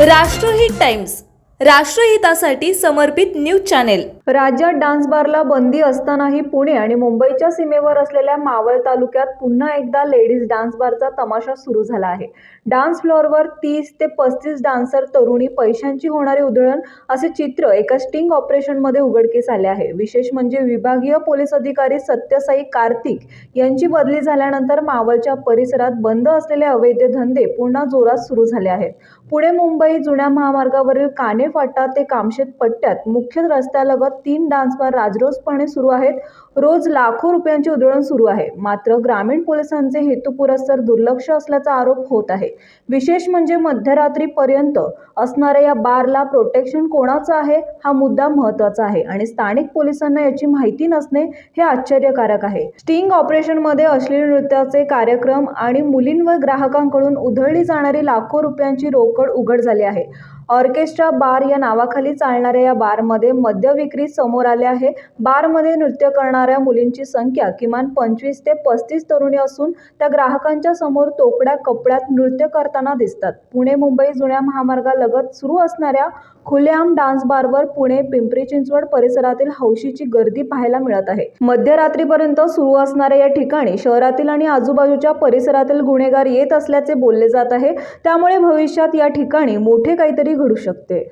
राष्ट्रहित टाइम्स. राष्ट्रहितासाठी समर्पित न्यूज चॅनेल. राज्यात डान्स बारला बंदी असतानाही पुणे आणि मुंबईच्या सीमेवर असलेल्या मावळ तालुक्यात पुन्हा एकदा लेडीज डान्स बारचा तमाशा सुरू झाला आहे. डान्स फ्लोअरवर तीस ते पस्तीस डान्सर तरुणी पैशांची होणारी उधळण असे चित्र एका स्टिंग ऑपरेशनमध्ये उघडकीस आले आहे. विशेष म्हणजे विभागीय पोलीस अधिकारी सत्यसाई कार्तिक यांची बदली झाल्यानंतर मावळच्या परिसरात बंद असलेले अवैध धंदे पुन्हा जोरात सुरू झाले आहेत. पुणे मुंबई जुन्या महामार्गावरील काने फाटा ते कामशेत पट्ट्यात. मुख्य रस्त्यालगत तीन डान्स बार राजरोसपणे सुरू आहेत. रोज लाखो रुपयांची उधळण सुरू आहे. मात्र ग्रामीण पोलिसांचे हेतुपुरस्सर दुर्लक्ष असल्याचा आरोप होत आहे. विशेष म्हणजे मध्यरात्रीपर्यंत असणाऱ्या या बारला प्रोटेक्शन कोणाचं आहे? हा मुद्दा महत्त्वाचा आहे आणि स्थानिक पोलिसांना याची माहिती नसणे हे आश्चर्यकारक आहे. स्टिंग ऑपरेशनमध्ये अश्लील नृत्याचे कार्यक्रम आणि मुलींवर ग्राहकांकडून उधळली जाणारी लाखो रुपयांची रोकड उघड झाली आहे. ऑर्केस्ट्रा बार या नावाखाली चालणाऱ्या या बारमध्ये मद्य विक्री समोर आले आहे. बारमध्ये नृत्य करणाऱ्या मुलींची संख्या किमान पंचवीस ते पस्तीस तरुणी असून त्या ग्राहकांच्या समोर तोकड्या कपड्यात नृत्य करताना दिसतात. पुणे मुंबई जुन्या महामार्गालगत सुरू असणाऱ्या खुलेआम डान्स बारवर पुणे पिंपरी चिंचवड परिसरातील हौशीची गर्दी पाहायला मिळत आहे. मध्यरात्रीपर्यंत सुरू असणाऱ्या या ठिकाणी शहरातील आणि आजूबाजूच्या परिसरातील गुन्हेगार येत असल्याचे बोलले जात आहे. त्यामुळे भविष्यात या ठिकाणी मोठे काहीतरी घडू शकते.